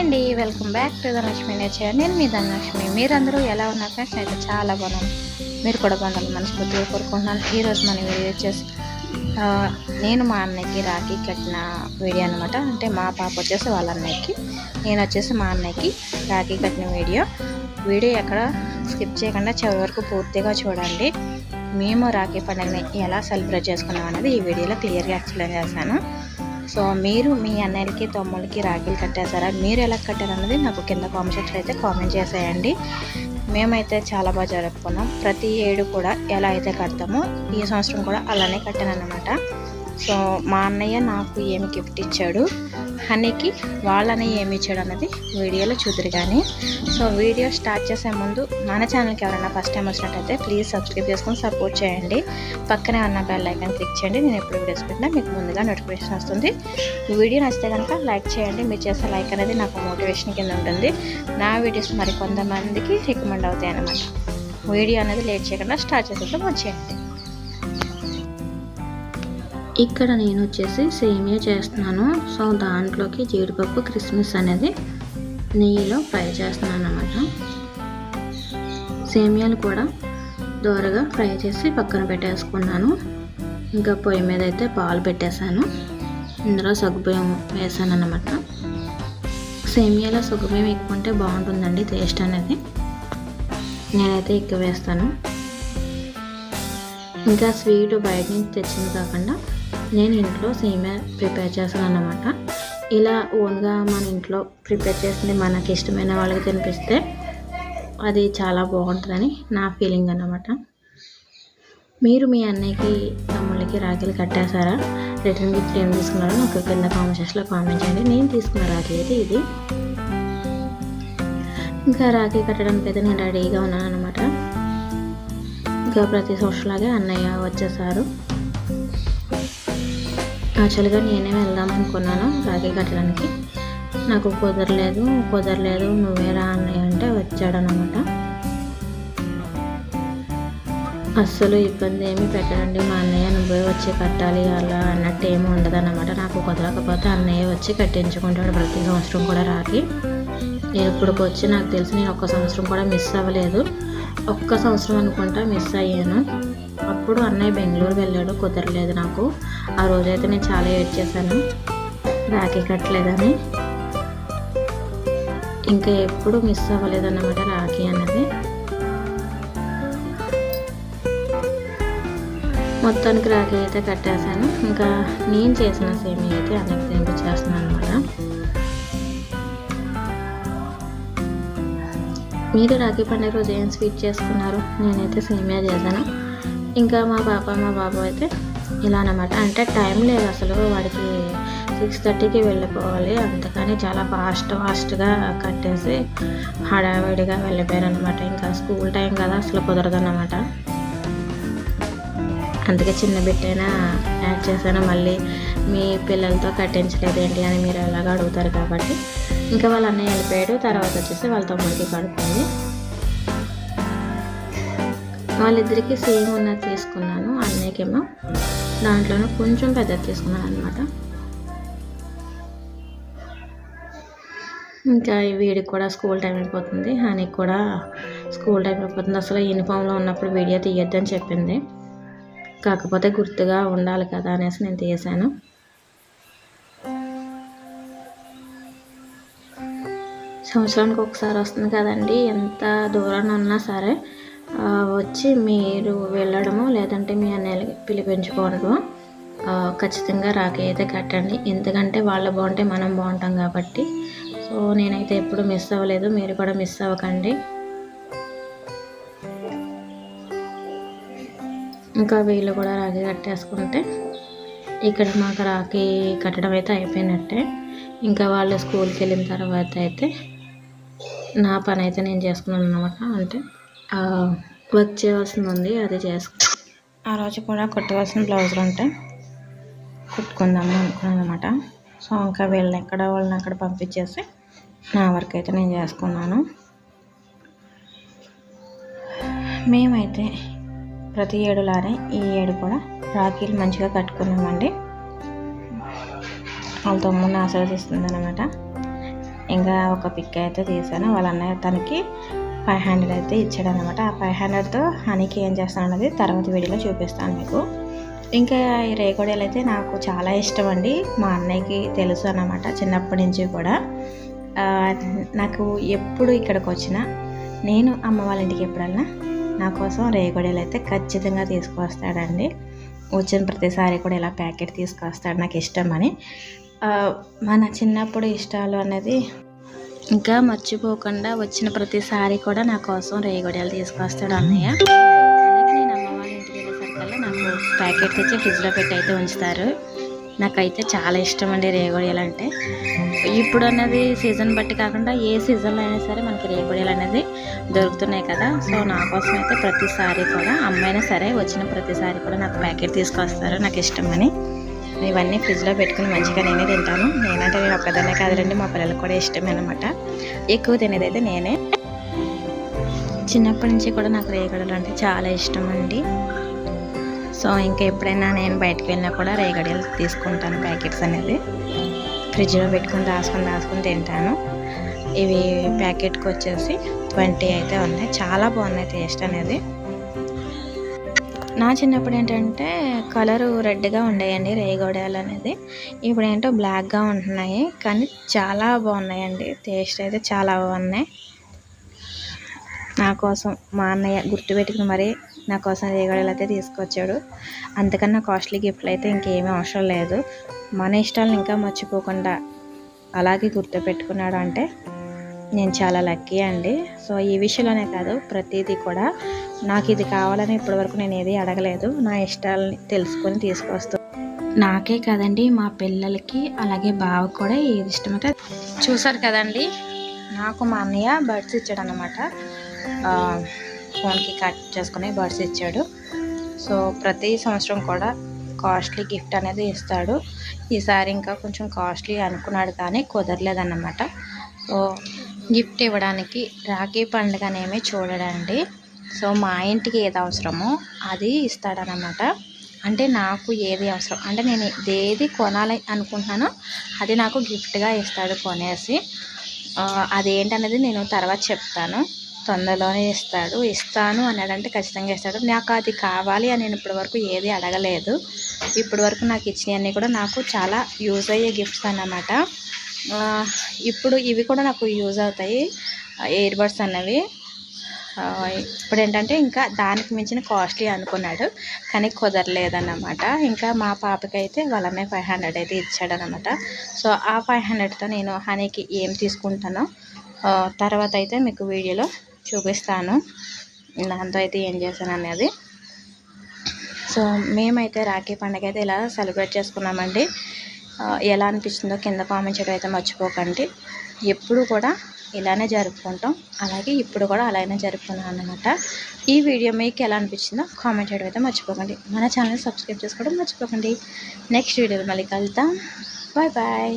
అండి welcome back to Dhanalakshmi nature. నేను మీ ధనలక్ష్మి. మీరందరూ ఎలా ఉన్నారు ఫ్రెండ్స్? అయితే చాలా బాగున్నాను. మీరు కూడా బాగుండాలి మనస్ఫూర్తిగా కోరుకుంటున్నాను. ఈరోజు మన వీడియో వచ్చేసి నేను మా అన్నయ్యకి రాఖీ కట్టిన వీడియో అనమాట అంటే మా పాప వచ్చేసి వాళ్ళ అన్నయ్యకి నేను వచ్చేసి మా అన్నయ్యకి రాఖీ కట్టిన వీడియో. వీడియో ఎక్కడ స్కిప్ చేయకుండా చివరి వరకు పూర్తిగా చూడండి. మేము రాఖీ పండుగని ఎలా సెలబ్రేట్ చేసుకున్నాం అనేది ఈ వీడియోలో క్లియర్గా ఎక్స్ప్లెయిన్ చేశాను. సో మీరు మీ అన్నయ్యలకి తమ్ముళ్ళకి రాఖీలు కట్టేశారా? మీరు ఎలా కట్టారు అన్నది నాకు కింద కామెంట్ సెక్షన్ అయితే కామెంట్ చేసేయండి. మేమైతే చాలా బాగా జరుపుకున్నాం. ప్రతి ఏడు కూడా ఎలా అయితే కడతామో ఈ సంవత్సరం కూడా అలానే కట్టాను అనమాట సో మా అన్నయ్య నాకు ఏమి గిఫ్ట్ ఇచ్చాడు హనీకి వాళ్ళని ఏమి ఇచ్చాడు అన్నది వీడియోలో చూద్దరు కానీ సో వీడియో స్టార్ట్ చేసే ముందు మన ఛానల్కి ఎవరైనా ఫస్ట్ టైం వచ్చినట్టయితే ప్లీజ్ సబ్స్క్రైబ్ చేసుకొని సపోర్ట్ చేయండి. పక్కనే ఉన్న బెల్ ఐకాన్ క్లిక్ చేయండి నేను ఎప్పుడు వీడియోస్ పెట్టినా మీకు ముందుగా నోటిఫికేషన్ వస్తుంది. వీడియో నచ్చితే కనుక లైక్ చేయండి మీరు చేసే లైక్ అనేది నాకు మోటివేషన్ కింద ఉంటుంది. నా వీడియోస్ మరి కొంతమందికి రికమెండ్ అవుతాయి అన్నమాట వీడియో అనేది లేట్ చేయకుండా స్టార్ట్ చేసేద్దాం వచ్చేయండి. ఇక్కడ నేను వచ్చేసి సేమియా చేస్తున్నాను. సో దాంట్లోకి జీడిపప్పు క్రిస్మస్ అనేది నెయ్యిలో ఫ్రై చేస్తున్నాను అనమాట సేమియాలు కూడా దోరగా ఫ్రై చేసి పక్కన పెట్టేసుకున్నాను. ఇంకా పొయ్యి మీద అయితే పాలు పెట్టేశాను. ఇందులో సగ్గుబియ్యం వేసాను అనమాట సేమియాలో సగ్గుబియ్యం ఎక్కువ ఉంటే బాగుంటుందండి టేస్ట్ అనేది. నేనైతే ఎక్కువ వేస్తాను. ఇంకా స్వీట్ బయట నుంచి తెచ్చింది కాకుండా నేను ఇంట్లో సేమే ప్రిపేర్ చేస్తాను అన్నమాట ఇలా ఓన్గా మన ఇంట్లో ప్రిపేర్ చేసింది మనకి ఇష్టమైన వాళ్ళకి తినిపిస్తే అది చాలా బాగుంటుందని నా ఫీలింగ్ అన్నమాట. మీరు మీ అన్నయ్యకి తమ్ముళ్ళకి రాఖీలు కట్టేశారా? రిటర్న్ గిఫ్ట్ ఏం తీసుకున్నారో నాకు కింద కామెంట్ సెక్షన్లో కామెంట్ చేయండి. నేను తీసుకున్న రాఖీ అయితే ఇది. ఇంకా రాఖీ కట్టడానికి అయితే నేను రెడీగా ఉన్నాను అనమాట ఇంకా ప్రతి సంవత్సరంలాగే అన్నయ్య వచ్చేసారు యాక్చువల్గా నేనే వెళ్దాం అనుకున్నాను రాఖీ కట్టడానికి. నాకు కుదరలేదు కుదరలేదు నువ్వే రా అన్నయ్య అంటే వచ్చాడనమాట. అస్సలు ఇబ్బంది ఏమీ పెట్టడండి మా అన్నయ్య నువ్వే వచ్చి కట్టాలి అలా అన్నట్టు ఏమి ఉండదన్నమాట. నాకు కుదరకపోతే అన్నయ్య వచ్చి కట్టించుకుంటాడు ప్రతి సంవత్సరం కూడా రాకి నేను వచ్చి నాకు తెలిసి నేను ఒక్క సంవత్సరం కూడా మిస్ అవ్వలేదు. ఒక్క సంవత్సరం అనుకుంటా మిస్ అయ్యాను. అప్పుడు అన్నయ్య బెంగళూరు వెళ్ళాడు కుదరలేదు నాకు. ఆ రోజైతే నేను చాలా ఏడ్ చేశాను. రాఖీ కట్టలేదని ఇంకా ఎప్పుడు మిస్ అవ్వలేదన్నమాట రాఖీ అన్నది. మొత్తానికి రాఖీ అయితే కట్టేశాను. ఇంకా నేను చేసిన సేమి అయితే అన్నకి తినిపించేస్తున్నాను అనమాట మీరు రాఖీ పండుగ రోజు ఏం స్వీట్ చేసుకున్నారు? నేనైతే సేమియా చేశాను. ఇంకా మా పాప మా బాబు అయితే ఇలా అనమాట అంటే టైం లేదు అసలు. వాడికి సిక్స్ థర్టీకి వెళ్ళిపోవాలి. అందుకని చాలా ఫాస్ట్ ఫాస్ట్గా కట్టేసి హడావిడిగా వెళ్ళిపోయారు అనమాట ఇంకా స్కూల్ టైం కదా అసలు కుదరదన్నమాట. అందుకే చిన్న బిట్టైనా యాడ్ చేశాను. మళ్ళీ మీ పిల్లలతో కట్టించలేదు ఏంటి అని మీరు ఎలాగ అడుగుతారు కాబట్టి. ఇంకా వాళ్ళ అన్నయ్య వెళ్ళిపోయాడు. తర్వాత వచ్చేసి వాళ్ళ తమ్ముడికి పడుతుంది వాళ్ళిద్దరికి సేమ్ ఉన్నది తీసుకున్నాను అన్నయ్యకేమో దాంట్లోనే కొంచెం పెద్దది తీసుకున్నాను అనమాట ఇంకా వీడికి కూడా స్కూల్ టైం అయిపోతుంది హనీకి కూడా స్కూల్ టైం అయిపోతుంది. అసలు యూనిఫామ్లో ఉన్నప్పుడు వీడియో తీయొద్దని చెప్పింది. కాకపోతే గుర్తుగా ఉండాలి కదా అనేసి నేను తీసాను. సంవత్సరానికి ఒకసారి వస్తుంది కదండి ఎంత దూరాన్ని ఉన్నా సరే వచ్చి మీరు వెళ్ళడము లేదంటే మీ అన్నయ్యలకి పిలిపించుకోవడము ఖచ్చితంగా రాఖీ అయితే కట్టండి. ఎందుకంటే వాళ్ళు బాగుంటే మనం బాగుంటాం కాబట్టి. సో నేనైతే ఎప్పుడు మిస్ అవ్వలేదు. మీరు కూడా మిస్ అవ్వకండి. ఇంకా వీళ్ళు కూడా రాఖీ కట్టేసుకుంటే ఇక్కడ మాకు రాఖీ కట్టడం అయితే అయిపోయినట్టే. ఇంకా వాళ్ళు స్కూల్కి వెళ్ళిన తర్వాత అయితే నా పని అయితే నేను చేసుకున్నాను అనమాట అంటే వర్క్ చేయవలసింది ఉంది అది చేసుకుంటాం ఆ రోజు కూడా కుట్టవలసిన బ్లౌజులు ఉంటే కుట్టుకుందాము అనుకున్నాను అనమాట సో ఇంకా వీళ్ళని ఎక్కడ వాళ్ళని అక్కడ పంపించేసి నా వర్క్ అయితే నేను చేసుకున్నాను. మేమైతే ప్రతి ఏడులానే ఈ ఏడు కూడా రాఖీలు మంచిగా కట్టుకున్నామండి. వాళ్ళ తమ్ముడిని ఆశీర్వదిస్తుంది అనమాట ఇంకా ఒక పిక్ అయితే తీసాను వాళ్ళ అన్నయ్య తనకి ఫైవ్ హండ్రెడ్ అయితే ఇచ్చాడు అనమాట ఆ ఫైవ్ హండ్రెడ్తో హనీకి ఏం చేస్తాను అన్నది తర్వాత వీడియోలో చూపిస్తాను మీకు. ఇంకా ఈ రేగొడీలు అయితే నాకు చాలా ఇష్టం అండి. మా అన్నయ్యకి తెలుసు అన్నమాట చిన్నప్పటి నుంచి కూడా. నాకు ఎప్పుడు ఇక్కడికి వచ్చినా నేను అమ్మ వాళ్ళ ఇంటికి ఎప్పుడన్నా నా కోసం రేగొడేలు అయితే ఖచ్చితంగా తీసుకొస్తాడండి వచ్చిన ప్రతిసారి కూడా ఇలా ప్యాకెట్ తీసుకొస్తాడు నాకు ఇష్టం అని. మన చిన్నప్పుడు ఇష్టాలు అనేది ఇంకా మర్చిపోకుండా వచ్చిన ప్రతిసారి కూడా నా కోసం రేగొడీలు తీసుకొస్తాడు అన్నయ్య. అలాగే నేను అమ్మ వాళ్ళ ఇంటికి వెళ్ళేసరికల్లా నాకు ప్యాకెట్ తెచ్చి ఫ్రిడ్జ్లో పెట్టి అయితే ఉంచుతారు. నాకైతే చాలా ఇష్టం అండి రేగొడియాలు అంటే. ఇప్పుడు అనేది సీజన్ బట్టి కాకుండా ఏ సీజన్లో అయినా సరే మనకి రేగొడియాలు అనేది దొరుకుతున్నాయి కదా. సో నా కోసం అయితే ప్రతిసారి కూడా అమ్మైనా సరే వచ్చిన ప్రతిసారి కూడా నాకు ప్యాకెట్ తీసుకొస్తారు. నాకు ఇష్టమని ఇవన్నీ ఫ్రిడ్జ్లో పెట్టుకుని మంచిగా నేనే తింటాను. నేనంటే నేను ఒక్కదాన్నే కాదులండి మా పిల్లలకు కూడా ఇష్టమే అనమాట ఎక్కువ తినేదైతే నేనే. చిన్నప్పటి నుంచి కూడా నాకు రేగడలు అంటే చాలా ఇష్టం అండి. సో ఇంకా ఎప్పుడైనా నేను బయటకు వెళ్ళినా కూడా రేగడలు తీసుకుంటాను ప్యాకెట్స్ అనేది ఫ్రిడ్జ్లో పెట్టుకుని దాచుకొని దాచుకొని తింటాను. ఇవి ప్యాకెట్కి వచ్చేసి ట్వంటీ అయితే ఉన్నాయి. చాలా బాగున్నాయి టేస్ట్ అనేది. నా చిన్నప్పుడు ఏంటంటే కలరు రెడ్గా ఉండేయండి రేగోడాలు అనేది. ఇప్పుడు ఏంటో బ్లాక్గా ఉంటున్నాయి. కానీ చాలా బాగున్నాయండి. టేస్ట్ అయితే చాలా బాగున్నాయి. నా కోసం మా అన్నయ్య గుర్తుపెట్టుకుని మరి నా కోసం రేగడలు అయితే తీసుకొచ్చాడు. అంతకన్నా కాస్ట్లీ గిఫ్ట్లు అయితే ఇంకేమీ అవసరం లేదు. మన ఇష్టాలను ఇంకా మర్చిపోకుండా అలాగే గుర్తుపెట్టుకున్నాడు అంటే నేను చాలా లక్కీ అండి. సో ఈ విషయంలోనే కాదు ప్రతిదీ కూడా నాకు ఇది కావాలని ఇప్పటివరకు నేను ఏది అడగలేదు. నా ఇష్టాలని తెలుసుకొని తీసుకొస్తూ. నాకే కదండి మా పిల్లలకి అలాగే బావ కూడా ఏది ఇష్టమైతే చూసారు కదండి నాకు మా అన్నయ్య బర్డ్స్ ఇచ్చాడు అనమాట ఫోన్కి కట్ చేసుకుని బర్డ్స్ ఇచ్చాడు. సో ప్రతి సంవత్సరం కూడా కాస్ట్లీ గిఫ్ట్ అనేది ఇస్తాడు. ఈసారి ఇంకా కొంచెం కాస్ట్లీ అనుకున్నాడు కానీ కుదరలేదన్నమాట. సో గిఫ్ట్ ఇవ్వడానికి రాఖీ పండుగనేమి చూడడండి. సో మా ఇంటికి ఏది అవసరమో అది ఇస్తాడనమాట. అంటే నాకు ఏది అవసరం? అంటే నేను ఏది కొనాలి అనుకుంటున్నానో అది నాకు గిఫ్ట్గా ఇస్తాడు కొనేసి. అదేంటనేది నేను తర్వాత చెప్తాను. తొందరలోనే ఇస్తాడు. ఇస్తాను అన్నాడంటే ఖచ్చితంగా ఇస్తాడు. నాకు అది కావాలి అని నేను ఇప్పటివరకు ఏది అడగలేదు. ఇప్పటివరకు నాకు ఇచ్చినవన్నీ కూడా నాకు చాలా యూజ్ అయ్యే గిఫ్ట్స్ అన్నమాట. ఇప్పుడు ఇవి కూడా నాకు యూజ్ అవుతాయి. ఇయర్ బడ్స్ అన్నవి. ఇప్పుడు ఏంటంటే ఇంకా దానికి మించిన కాస్ట్లీ అనుకున్నాడు కానీ కుదరలేదన్నమాట. ఇంకా మా పాపకి అయితే వాళ్ళనే ఫైవ్ హండ్రెడ్ అయితే ఇచ్చాడనమాట సో ఆ ఫైవ్ హండ్రెడ్తో నేను హనీకి ఏం తీసుకుంటానో తర్వాత అయితే మీకు వీడియోలో చూపిస్తాను. దాంతో అయితే ఏం చేశాను అనేది. సో మేమైతే రాఖీ పండుగ అయితే ఇలా సెలబ్రేట్ చేసుకున్నామండి. ఎలా అనిపించిందో కింద కామెంట్ చేయడం అయితే మర్చిపోకండి. ఎప్పుడు కూడా ఇలానే జరుపుకుంటాం. అలాగే ఇప్పుడు కూడా అలానే జరుపుకున్నాం అన్నమాట. ఈ వీడియో మీకు ఎలా అనిపించిందో కామెంట్ చేయడం అయితే మర్చిపోకండి. మన ఛానల్ సబ్స్క్రైబ్ చేసుకోవడం మర్చిపోకండి. నెక్స్ట్ వీడియోలో మళ్ళీ కలుద్దాం. Bye bye